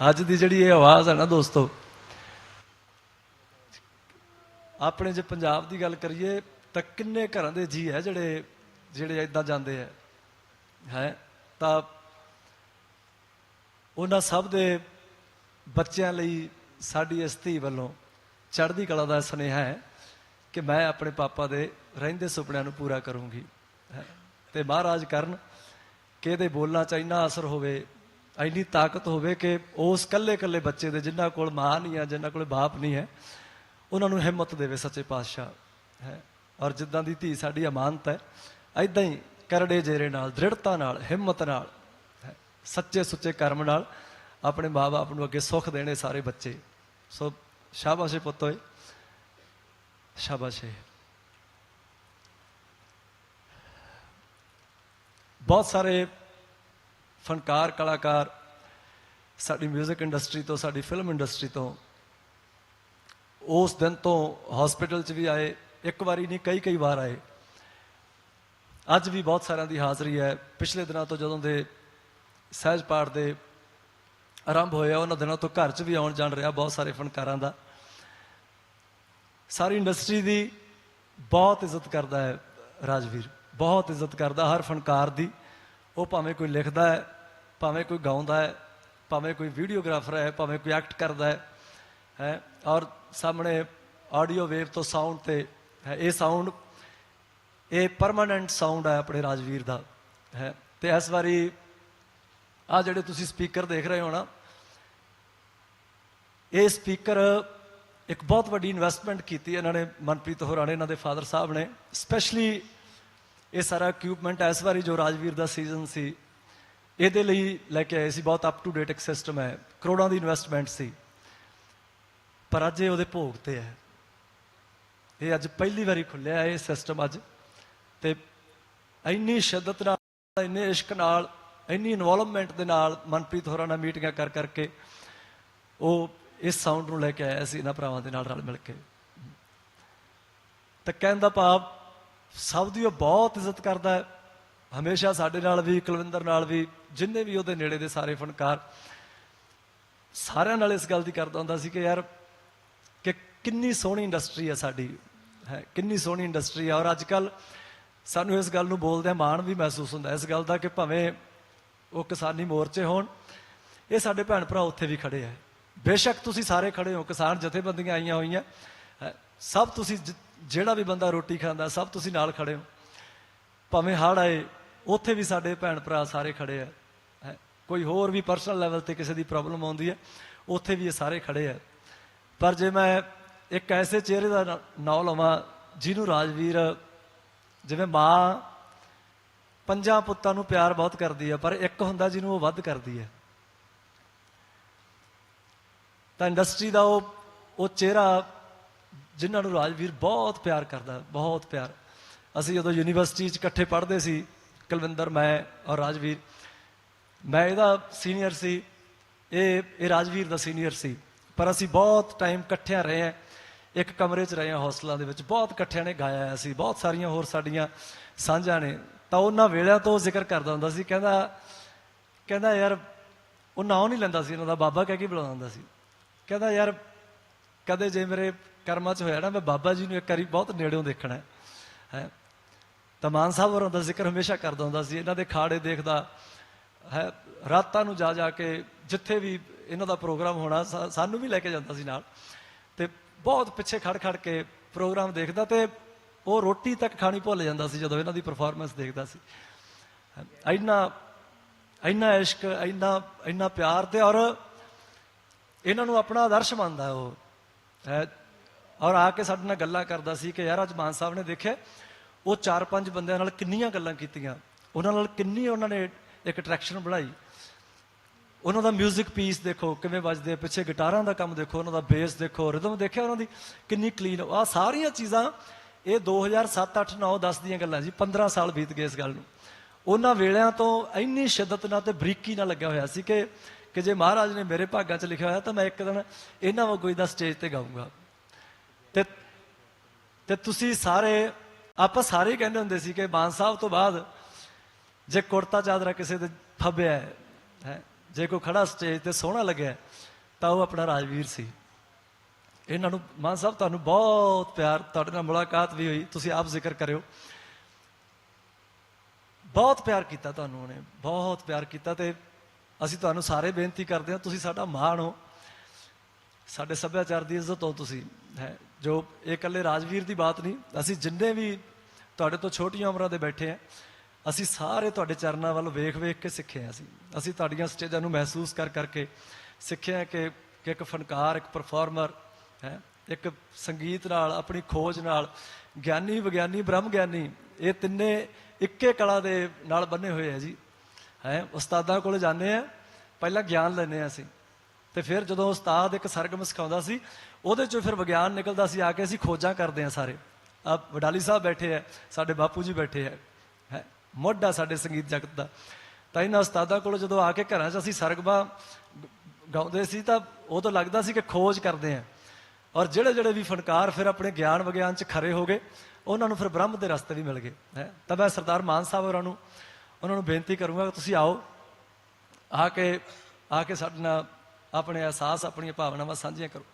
ਅੱਜ ਦੀ ਜਿਹੜੀ ਇਹ ਆਵਾਜ਼ ਹੈ ਨਾ ਦੋਸਤੋ, ਆਪਣੇ ਜੇ ਪੰਜਾਬ ਦੀ ਗੱਲ ਕਰੀਏ ਤਾਂ ਕਿੰਨੇ ਘਰਾਂ ਦੇ ਜੀ ਹੈ ਜਿਹੜੇ ਜਿਹੜੇ ਇਦਾਂ ਜਾਂਦੇ ਹੈ ਹੈ ਤਾਂ ਉਹਨਾਂ ਸਭ ਦੇ ਬੱਚਿਆਂ ਲਈ ਸਾਡੀ ਇਸ ਧੀ ਵੱਲੋਂ ਚੜ੍ਹਦੀ ਕਲਾ ਦਾ ਸੁਨੇਹਾ ਹੈ ਕਿ ਮੈਂ ਆਪਣੇ ਪਾਪਾ ਦੇ ਰਹਿੰਦੇ ਸੁਪਨਿਆਂ ਨੂੰ ਪੂਰਾ ਕਰੂੰਗੀ, ਹੈਂ। ਤੇ ਮਹਾਰਾਜ ਕਰਨ ਕਿ ਇਹਦੇ ਬੋਲਣਾ ਚ ਇੰਨਾ ਅਸਰ ਹੋਵੇ ਇੰਨੀ ਤਾਕਤ ਹੋਵੇ ਕਿ ਉਸ ਕੱਲੇ ਕੱਲੇ ਬੱਚੇ ਦੇ ਜਿਨ੍ਹਾਂ ਕੋਲ ਮਾਂ ਨਹੀਂ ਹੈ ਜਿਨ੍ਹਾਂ ਕੋਲ ਬਾਪ ਨਹੀਂ ਹੈ ਉਹਨਾਂ ਨੂੰ ਹਿੰਮਤ ਦੇਵੇ ਸੱਚੇ ਪਾਤਸ਼ਾਹ ਹੈ। ਔਰ ਜਿੱਦਾਂ ਦੀ ਧੀ ਸਾਡੀ ਅਮਾਨਤ ਹੈ ਐਦਾਂ ਹੀ ਕਰੜੇ ਜੇਰੇ ਨਾਲ ਦ੍ਰਿੜਤਾ ਨਾਲ ਹਿੰਮਤ ਨਾਲ ਹੈ, ਸੱਚੇ ਸੁੱਚੇ ਕਰਮ ਨਾਲ ਆਪਣੇ ਮਾਪੇ ਨੂੰ ਅੱਗੇ ਸੁੱਖ ਦੇਣੇ ਸਾਰੇ ਬੱਚੇ। ਸੋ ਸ਼ਾਬਾਸ਼ੇ ਏ ਪੁੱਤ ਓਏ ਸ਼ਾਬਾਸ਼। ਬਹੁਤ ਸਾਰੇ ਫਨਕਾਰ, ਕਲਾਕਾਰ, ਸਾਡੀ 뮤직 ਇੰਡਸਟਰੀ ਤੋਂ, ਸਾਡੀ ਫਿਲਮ ਇੰਡਸਟਰੀ ਤੋਂ, ਉਸ ਦਿਨ ਤੋਂ ਹਸਪੀਟਲ 'ਚ ਵੀ ਆਏ, ਇੱਕ ਵਾਰੀ ਨਹੀਂ, ਕਈ ਕਈ ਵਾਰ ਆਏ। ਅੱਜ ਵੀ ਬਹੁਤ ਸਾਰਿਆਂ ਦੀ ਹਾਜ਼ਰੀ ਹੈ। ਪਿਛਲੇ ਦਿਨਾਂ ਤੋਂ ਜਦੋਂ ਦੇ ਸਹਿਜ ਪਾਠ ਦੇ ਆਰੰਭ ਹੋਇਆ ਉਹਨਾਂ ਦਿਨਾਂ ਤੋਂ ਘਰ 'ਚ ਵੀ ਆਉਣ ਜਾਣ ਰਿਹਾ ਬਹੁਤ ਸਾਰੇ ਫਨਕਾਰਾਂ ਦਾ। ਸਾਰੀ ਇੰਡਸਟਰੀ ਦੀ ਬਹੁਤ ਇੱਜ਼ਤ ਕਰਦਾ ਹੈ ਰਾਜਵੀਰ। ਬਹੁਤ ਇੱਜ਼ਤ ਕਰਦਾ ਹਰ ਫਨਕਾਰ ਦੀ। ਉਹ ਭਾਵੇਂ ਕੋਈ ਲਿਖਦਾ ਹੈ, ਭਾਵੇਂ ਕੋਈ ਗਾਉਂਦਾ ਹੈ, ਭਾਵੇਂ ਕੋਈ ਵੀਡੀਓਗ੍ਰਾਫਰ ਹੈ, ਭਾਵੇਂ ਕੋਈ ਐਕਟ ਕਰਦਾ ਹੈ ਹੈ, ਔਰ ਸਾਹਮਣੇ ਆਡੀਓ ਵੇਵ ਤੋਂ ਸਾਊਂਡ ਤੇ ਹੈ, ਇਹ ਸਾਊਂਡ, ਇਹ ਪਰਮਾਨੈਂਟ ਸਾਊਂਡ ਹੈ ਆਪਣੇ ਰਾਜਵੀਰ ਦਾ, ਹੈ, ਤੇ ਇਸ ਵਾਰੀ ਆ ਜਿਹੜੇ ਤੁਸੀਂ ਸਪੀਕਰ ਦੇਖ ਰਹੇ ਹੋ ਨਾ, ਇਹ ਸਪੀਕਰ ਇੱਕ ਬਹੁਤ ਵੱਡੀ ਇਨਵੈਸਟਮੈਂਟ ਕੀਤੀ ਇਹਨਾਂ ਨੇ, ਮਨਪ੍ਰੀਤ ਹੋਰਾਂ ਨੇ, ਇਹਨਾਂ ਦੇ ਫਾਦਰ ਸਾਹਿਬ ਨੇ ਸਪੈਸ਼ਲੀ ਇਹ ਸਾਰਾ ਇਕਵਿਪਮੈਂਟ ਇਸ ਵਾਰੀ ਜੋ ਰਾਜਵੀਰ ਦਾ ਸੀਜ਼ਨ ਸੀ, ਇਹਦੇ ਲਈ ਲੈ ਕੇ ਆਏ ਸੀ, ਬਹੁਤ ਅਪ ਟੂ ਡੇਟ ਇੱਕ ਸਿਸਟਮ ਹੈ, ਕਰੋੜਾਂ ਦੀ ਇਨਵੈਸਟਮੈਂਟ ਸੀ। ਪਰ ਅੱਜ ਇਹ ਉਹਦੇ ਭੋਗ ਤੇ ਹੈ। ਇਹ ਅੱਜ ਪਹਿਲੀ ਵਾਰੀ ਖੁੱਲਿਆ ਇਹ ਸਿਸਟਮ ਅੱਜ। ਤੇ ਇੰਨੀ ਸ਼ਿੱਦਤ ਨਾਲ, ਇੰਨੇ ਇਸ਼ਕ ਨਾਲ, ਇੰਨੀ ਇਨਵੋਲਵਮੈਂਟ ਦੇ ਨਾਲ ਮਨਪ੍ਰੀਤ ਹੋਰਾਂ ਨਾਲ ਮੀਟਿੰਗਾਂ ਕਰ ਕਰਕੇ ਉਹ ਇਸ ਸਾਊਂਡ ਨੂੰ ਲੈ ਕੇ ਆਇਆ ਸੀ ਇਹਨਾਂ ਭਰਾਵਾਂ ਦੇ ਨਾਲ ਰਲ ਮਿਲ ਕੇ। ਤਾਂ ਕਹਿਣ ਦਾ ਭਾਵ ਸਭ ਦੀ ਉਹ ਬਹੁਤ ਇੱਜ਼ਤ ਕਰਦਾ ਹੈ। ਹਮੇਸ਼ਾ ਸਾਡੇ ਨਾਲ ਵੀ ਕੁਲਵਿੰਦਰ ਨਾਲ ਵੀ ਜਿੰਨੇ ਵੀ ਉਹਦੇ ਨੇੜੇ ਦੇ ਸਾਰੇ ਫਨਕਾਰ ਸਾਰਿਆਂ ਨਾਲ ਇਸ ਗੱਲ ਦੀ ਕਰਦਾ ਹੁੰਦਾ ਸੀ ਕਿ ਯਾਰ ਕਿ ਕਿੰਨੀ ਸੋਹਣੀ ਇੰਡਸਟਰੀ ਹੈ ਸਾਡੀ ਹੈ ਕਿੰਨੀ ਸੋਹਣੀ ਇੰਡਸਟਰੀ ਹੈ। ਔਰ ਅੱਜ ਕੱਲ ਸਾਨੂੰ ਇਸ ਗੱਲ ਨੂੰ ਬੋਲਦਿਆਂ ਮਾਣ ਵੀ ਮਹਿਸੂਸ ਹੁੰਦਾ ਇਸ ਗੱਲ ਦਾ ਕਿ ਭਾਵੇਂ ਉਹ ਕਿਸਾਨੀ ਮੋਰਚੇ ਹੋਣ ਇਹ ਸਾਡੇ ਭੈਣ ਭਰਾ ਉੱਥੇ ਵੀ ਖੜੇ ਹੈ। ਬੇਸ਼ੱਕ ਤੁਸੀਂ ਸਾਰੇ ਖੜੇ ਹੋ ਕਿਸਾਨ ਜਥੇਬੰਦੀਆਂ ਆਈਆਂ ਹੋਈਆਂ ਹੈ, ਸਭ ਤੁਸੀਂ ਜ- ਜਿਹੜਾ ਵੀ ਬੰਦਾ ਰੋਟੀ ਖਾਂਦਾ, ਸਭ ਤੁਸੀਂ ਨਾਲ ਖੜੇ ਹੋ। ਭਾਵੇਂ ਹੜ੍ਹ ਆਏ, ਉੱਥੇ ਵੀ ਸਾਡੇ ਭੈਣ ਭਰਾ ਸਾਰੇ ਖੜੇ ਆ। ਹੈ, ਕੋਈ ਹੋਰ ਵੀ ਪਰਸਨਲ ਲੈਵਲ ਤੇ ਕਿਸੇ ਦੀ ਪ੍ਰੋਬਲਮ ਆਉਂਦੀ ਹੈ, ਉੱਥੇ ਵੀ ਇਹ ਸਾਰੇ ਖੜੇ ਆ। ਪਰ ਜੇ ਮੈਂ ਇੱਕ ਐਸੇ ਚਿਹਰੇ ਦਾ ਨਾਂ- ਲਵਾਂ, ਜਿਹਨੂੰ ਰਾਜਵੀਰ, ਜਿਵੇਂ ਮਾਂ ਪੰਜਾਂ ਪੁੱਤਾਂ ਨੂੰ ਪਿਆਰ ਬਹੁਤ ਕਰਦੀ ਹੈ ਪਰ ਇੱਕ ਹੁੰਦਾ ਜਿਹਨੂੰ ਉਹ ਵੱਧ ਕਰਦੀ ਹੈ ਤਾਂ ਇੰਡਸਟਰੀ ਦਾ ਉਹ ਉਹ ਚਿਹਰਾ ਜਿਨ੍ਹਾਂ ਨੂੰ ਰਾਜਵੀਰ ਬਹੁਤ ਪਿਆਰ ਕਰਦਾ, ਬਹੁਤ ਪਿਆਰ। ਅਸੀਂ ਜਦੋਂ ਯੂਨੀਵਰਸਿਟੀ 'ਚ ਇਕੱਠੇ ਪੜ੍ਹਦੇ ਸੀ, ਕੁਲਵਿੰਦਰ, ਮੈਂ ਔਰ ਰਾਜਵੀਰ। ਮੈਂ ਇਹਦਾ ਸੀਨੀਅਰ ਸੀ, ਇਹ ਇਹ ਰਾਜਵੀਰ ਦਾ ਸੀਨੀਅਰ ਸੀ। ਪਰ ਅਸੀਂ ਬਹੁਤ ਟਾਈਮ ਇਕੱਠਿਆਂ ਰਹੇ ਹਾਂ। ਇੱਕ ਕਮਰੇ 'ਚ ਰਹੇ ਹਾਂ ਹੌਸਟਲਾਂ ਦੇ ਵਿੱਚ। ਬਹੁਤ ਇਕੱਠਿਆਂ ਨੇ ਗਾਇਆ ਸੀ। ਬਹੁਤ ਸਾਰੀਆਂ ਹੋਰ ਸਾਡੀਆਂ ਸਾਂਝਾਂ ਨੇ। ਤਾਂ ਉਹਨਾਂ ਵੇਲਿਆਂ ਤੋਂ ਜ਼ਿਕਰ ਕਰਦਾ ਹੁੰਦਾ ਸੀ, ਕਹਿੰਦਾ ਕਹਿੰਦਾ, ਯਾਰ, ਉਹ ਨਾਂ ਨਹੀਂ ਲੈਂਦਾ ਸੀ। ਇਹਨਾਂ ਦਾ ਬਾਬਾ ਕਹਿ ਕੇ ਬੁਲਾਉਂਦਾ ਹੁੰਦਾ ਸੀ। ਕਹਿੰਦਾ, ਯਾਰ, ਕਦੇ ਜੇ ਮੇਰੇ ਕਰਮਾਂ 'ਚ ਹੋਇਆ ਨਾ, ਮੈਂ ਬਾਬਾ ਜੀ ਨੂੰ ਇੱਕ ਵਾਰੀ ਬਹੁਤ ਨੇੜਿਓਂ ਦੇਖਣਾ ਹੈ। ਤਾਂ ਮਾਨ ਸਾਹਿਬ ਹੋਰਾਂ ਦਾ ਜ਼ਿਕਰ ਹਮੇਸ਼ਾ ਕਰਦਾ ਹੁੰਦਾ ਸੀ, ਇਹਨਾਂ ਦੇ ਖਾੜੇ ਦੇਖਦਾ, ਹੈ? ਰਾਤਾਂ ਨੂੰ ਜਾ ਜਾ ਕੇ ਜਿੱਥੇ ਵੀ ਇਹਨਾਂ ਦਾ ਪ੍ਰੋਗਰਾਮ ਹੋਣਾ, ਸਾ- ਸਾਨੂੰ ਵੀ ਲੈ ਕੇ ਜਾਂਦਾ ਸੀ ਨਾਲ। ਤੇ ਬਹੁਤ ਪਿੱਛੇ ਖੜ ਖੜ ਕੇ ਪ੍ਰੋਗਰਾਮ ਦੇਖਦਾ ਤੇ ਉਹ ਰੋਟੀ ਤੱਕ ਖਾਣੀ ਭੁੱਲ ਜਾਂਦਾ ਸੀ ਜਦੋਂ ਇਹਨਾਂ ਦੀ ਪਰਫਾਰਮੈਂਸ ਦੇਖਦਾ ਸੀ। ਇੰਨਾ ਇੰਨਾ ਇਸ਼ਕ, ਇੰਨਾ ਇੰਨਾ ਪਿਆਰ ਤੇ ਔਰ ਇਹਨਾਂ ਨੂੰ ਆਪਣਾ ਆਦਰਸ਼ ਮੰਨਦਾ ਉਹ। ਹੈ? ਔਰ ਆ ਕੇ ਸਾਡੇ ਨਾਲ ਗੱਲਾਂ ਕਰਦਾ ਸੀ ਕਿ ਯਾਰ ਅੱਜ ਮਾਨ ਸਾਹਿਬ ਨੇ ਦੇਖਿਆ, ਉਹ ਚਾਰ ਪੰਜ ਬੰਦਿਆਂ ਨਾਲ ਕਿੰਨੀਆਂ ਗੱਲਾਂ ਕੀਤੀਆਂ। ਉਹਨਾਂ ਨਾਲ ਕਿੰਨੀ ਉਹਨਾਂ ਨੇ ਇੱਕ ਅਟਰੈਕਸ਼ਨ ਬਣਾਈ। ਉਹਨਾਂ ਦਾ 뮤직 ਪੀਸ ਦੇਖੋ, ਕਿਵੇਂ ਵੱਜਦੇ ਪਿੱਛੇ ਗਿਟਾਰਾਂ ਦਾ ਕੰਮ ਦੇਖੋ, ਉਹਨਾਂ ਦਾ ਬੇਸ ਦੇਖੋ ਰਿਦਮ ਦੇਖਿਆ ਉਹਨਾਂ ਦੀ, ਕਿੰਨੀ ਕਲੀਨ ਆ। ਸਾਰੀਆਂ ਚੀਜ਼ਾਂ ਇਹ 2007 8 9 10 ਦੀਆਂ ਗੱਲਾਂ ਜੀ 15 ਸਾਲ ਬੀਤ ਗਏ ਇਸ ਗੱਲ ਨੂੰ। ਉਹਨਾਂ ਵੇਲਿਆਂ ਤੋਂ ਇੰਨੀ ਸ਼ਿੱਦਤ ਨਾਲ ਤੇ ਬਰੀਕੀ ਨਾਲ ਲੱਗਿਆ ਹੋਇਆ ਸੀ ਕਿ ਕਿ ਜੇ ਮਹਾਰਾਜ ਨੇ ਮੇਰੇ ਭਾਗਾਂ 'ਚ ਲਿਖਿਆ ਹੋਇਆ ਤਾਂ ਮੈਂ ਇੱਕ ਦਿਨ ਇਹਨਾਂ ਵਾਂਗੂ ਦਾ ਸਟੇਜ ਤੇ ਗਾਊਂਗਾ। ਤੇ ਤੇ ਤੁਸੀਂ ਸਾਰੇ, ਆਪਾਂ ਸਾਰੇ ਕਹਿੰਦੇ ਹੁੰਦੇ ਸੀ ਕਿ ਮਾਨ ਸਾਹਿਬ ਤੋਂ ਬਾਅਦ ਜੇ ਕੁੜਤਾ ਚਾਦਰਾ ਕਿਸੇ ਦੇ ਫੱਬਿਆ ਹੈ ਹੈ, ਜੇ ਕੋਈ ਖੜਾ ਸਟੇਜ ਤੇ ਸੋਹਣਾ ਲੱਗਿਆ ਤਾਂ ਉਹ ਆਪਣਾ ਰਾਜਵੀਰ ਸੀ। ਇਹਨਾਂ ਨੂੰ, ਮਾਨ ਸਾਹਿਬ ਤੁਹਾਨੂੰ ਬਹੁਤ ਪਿਆਰ, ਤੁਹਾਡੇ ਨਾਲ ਮੁਲਾਕਾਤ ਵੀ ਹੋਈ, ਤੁਸੀਂ ਆਪ ਜ਼ਿਕਰ ਕਰਿਓ। ਬਹੁਤ ਪਿਆਰ ਕੀਤਾ ਤੁਹਾਨੂੰ ਉਹਨੇ, ਬਹੁਤ ਪਿਆਰ ਕੀਤਾ ਤੇ ਅਸੀਂ ਤੁਹਾਨੂੰ ਸਾਰੇ ਬੇਨਤੀ ਕਰਦੇ ਹਾਂ, ਤੁਸੀਂ ਸਾਡਾ ਮਾਣ ਹੋ। ਸਾਡੇ ਸੱਭਿਆਚਾਰ ਦੀ ਇੱਜ਼ਤ ਹੋ ਤੁਸੀਂ, ਹੈ। ਜੋ ਇਹ ਇਕੱਲੇ ਰਾਜਵੀਰ ਦੀ ਬਾਤ ਨਹੀਂ, ਅਸੀਂ ਜਿੰਨੇ ਵੀ ਤੁਹਾਡੇ ਤੋਂ ਛੋਟੀਆਂ ਉਮਰਾਂ ਦੇ ਬੈਠੇ ਆ ਅਸੀਂ ਸਾਰੇ ਤੁਹਾਡੇ ਚਰਨਾਂ ਵੱਲ ਵੇਖ ਵੇਖ ਕੇ ਸਿੱਖੇ ਆ ਅਸੀਂ। ਅਸੀਂ ਤੁਹਾਡੀਆਂ ਸਟੇਜਾਂ ਨੂੰ ਮਹਿਸੂਸ ਕਰ ਕਰਕੇ ਸਿੱਖਿਆ ਕਿ ਕਿ ਇੱਕ ਫਨਕਾਰ, ਇੱਕ ਪਰਫਾਰਮਰ, ਹੈ, ਇੱਕ ਸੰਗੀਤ ਨਾਲ, ਆਪਣੀ ਖੋਜ ਨਾਲ, ਗਿਆਨੀ, ਵਿਗਿਆਨੀ, ਬ੍ਰਹਮ ਗਿਆਨੀ, ਇਹ ਤਿੰਨੇ ਇੱਕੇ ਕਲਾ ਦੇ ਨਾਲ ਬੰਨੇ ਹੋਏ ਆ ਜੀ। ਹੈ, ਉਸਤਾਦਾਂ ਕੋਲ ਜਾਂਦੇ ਆ ਪਹਿਲਾਂ ਗਿਆਨ ਲੈਂਦੇ ਆ ਅਸੀਂ। ਤੇ ਫਿਰ ਜਦੋਂ ਉਸਤਾਦ ਇੱਕ ਸਰਗਮ ਸਿਖਾਉਂਦਾ ਸੀ, ਉਹਦੇ ਚੋਂ ਫਿਰ ਵਿਗਿਆਨ ਨਿਕਲਦਾ ਸੀ, ਆ ਕੇ ਅਸੀਂ ਖੋਜਾਂ ਕਰਦੇ ਆ ਸਾਰੇ। ਆ ਵਡਾਲੀ ਸਾਹਿਬ ਬੈਠੇ ਆ, ਸਾਡੇ ਬਾਪੂ ਜੀ ਬੈਠੇ ਆ, ਹੈ, ਮੋਢਾ ਸਾਡੇ ਸੰਗੀਤ ਜਗਤ ਦਾ। ਤਾਂ ਇਹਨਾਂ ਉਸਤਾਦਾਂ ਕੋਲ ਜਦੋਂ ਆ ਕੇ ਘਰਾਂ 'ਚ ਅਸੀਂ ਸਰਗਮਾਂ ਗਾਉਂਦੇ ਸੀ ਤਾਂ ਉਹ ਉਦੋਂ ਲੱਗਦਾ ਸੀ ਕਿ ਖੋਜ ਕਰਦੇ ਆ ਔਰ ਜਿਹੜੇ ਜਿਹੜੇ ਵੀ ਫਨਕਾਰ ਫਿਰ ਆਪਣੇ ਗਿਆਨ ਵਿਗਿਆਨ 'ਚ ਖਰੇ ਹੋ ਗਏ, ਉਹਨਾਂ ਨੂੰ ਫਿਰ ਬ੍ਰਹਮ ਦੇ ਰਸਤੇ ਵੀ ਮਿਲ ਗਏ, ਹੈ। ਤਾਂ ਮੈਂ ਸਰਦਾਰ ਮਾਨ ਸਾਹਿਬ ਹੋਰਾਂ ਨੂੰ, ਉਹਨਾਂ ਨੂੰ ਬੇਨਤੀ ਕਰੂੰਗਾ ਕਿ ਤੁਸੀਂ ਆਓ, ਆ ਕੇ ਆ ਕੇ ਸਾਡੇ ਨਾਲ ਆਪਣੇ ਅਹਿਸਾਸ ਆਪਣੀਆਂ ਭਾਵਨਾਵਾਂ ਸਾਂਝੀਆਂ ਕਰੋ।